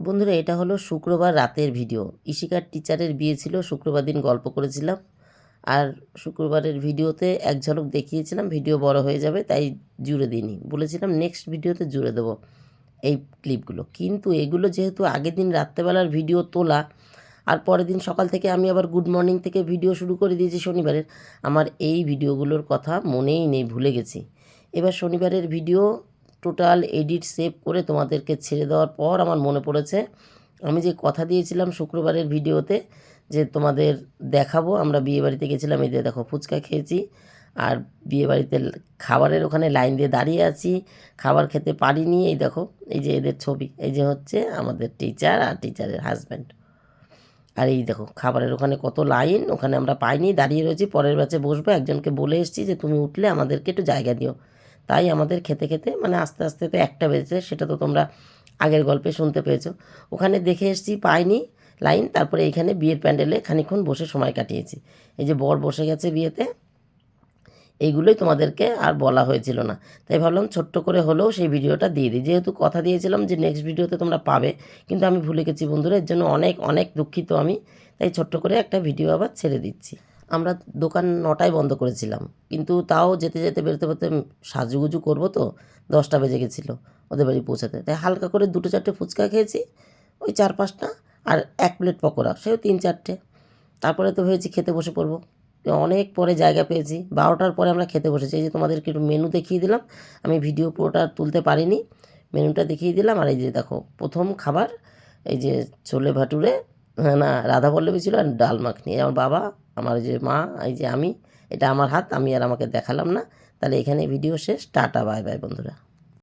বন্ধুরা, এটা হলো শুক্রবার রাতের ভিডিও। ইশিকার টিচারের বিয়ে ছিল, শুক্রবার দিন গল্প করেছিলাম। আর শুক্রবারের ভিডিওতে এক ঝলক দেখিয়েছিলাম, ভিডিও বড় হয়ে যাবে, তাই জুড়ে দিইনি। বলেছিলাম, নেক্সট ভিডিওতে জুড়ে দেবো এই ক্লিপগুলো। কিন্তু এগুলো যেহেতু আগের দিন রাত্রেবেলার ভিডিও তোলা, আর পরের দিন সকাল থেকে আমি আবার গুড মর্নিং থেকে ভিডিও শুরু করে দিয়েছি শনিবারের, আমার এই ভিডিওগুলোর কথা মনেই নেই, ভুলে গেছি। এবার শনিবারের ভিডিও টোটাল এডিট সেভ করে তোমাদেরকে ছেড়ে দেওয়ার পর আমার মনে পড়েছে, আমি যে কথা দিয়েছিলাম শুক্রবারের ভিডিওতে যে তোমাদের দেখাবো, আমরা বিয়েবাড়িতে গেছিলাম, এই দেখো ফুচকা খেয়েছি, আর বিয়েবাড়িতে খাবারের ওখানে লাইন দিয়ে দাঁড়িয়ে আছি, খাবার খেতে পারিনি, এই দেখো, এই যে এদের ছবি, এই যে হচ্ছে আমাদের টিচার আর টিচারের হাজব্যান্ড আর এই দেখো, খাবারের ওখানে কত লাইন, ওখানে আমরা পাইনি, দাঁড়িয়ে রয়েছি, পরের ব্যাচে বসবো, একজনকে বলে এসেছি যে তুমি উঠলে আমাদেরকে একটু জায়গা দিও। তাই আমাদের খেতে খেতে মানে আস্তে আস্তে তো একটা বেজেছে, সেটা তো তোমরা আগের গল্পে শুনতে পেয়েছ। ওখানে দেখে এসেছি পাইনি লাইন, তারপরে এইখানে বিয়ের প্যান্ডেলে খানিক্ষণ বসে সময় কাটিয়েছি। এই যে বর বসে গেছে বিয়েতে, এইগুলোই তোমাদেরকে আর বলা হয়েছিল না। তাই ভাবলাম ছোট্ট করে হলেও সেই ভিডিওটা দিয়ে দিই। যেহেতু কথা দিয়েছিলাম যে নেক্সট ভিডিওতে তোমরা পাবে, কিন্তু আমি ভুলে গেছি বন্ধুরা, এর জন্য অনেক অনেক দুঃখিত আমি। তাই ছোট্ট করে একটা ভিডিও আবার ছেড়ে দিচ্ছি। আমরা দোকান নটায় বন্ধ করেছিলাম। কিন্তু তাও যেতে যেতে বেরোতে বেরোতে সাজুগুজু করব তো, দশটা বেজে গেছিল ওদের বাড়ি পৌঁছাতে। তাই হালকা করে দুটো চারটে ফুচকা খেয়েছি, ওই চার পাঁচটা আর এক প্লেট পকোড়া, সেও তিন চারটে। তারপরে তো ভেবেছি খেতে বসে পড়ব। অনেক পরে জায়গা পেয়েছি, বারোটার পরে আমরা খেতে বসেছি। এই যে তোমাদেরকে একটু মেনু দেখিয়ে দিলাম, আমি ভিডিও পুরোটা তুলতে পারিনি মেনুটা দেখিয়ে দিলাম। আর এই যে দেখো, প্রথম খাবার, এই যে ছোলে ভাটুরে না, রাধা পল্লবী ছিল আর ডাল মাখনি। আমার বাবা, আমার যে মা, এই যে আমি, এটা আমার হাত, আমি আর আমাকে দেখালাম না। তাহলে এখানে ভিডিও শেষ। টাটা বাই বাই বন্ধুরা।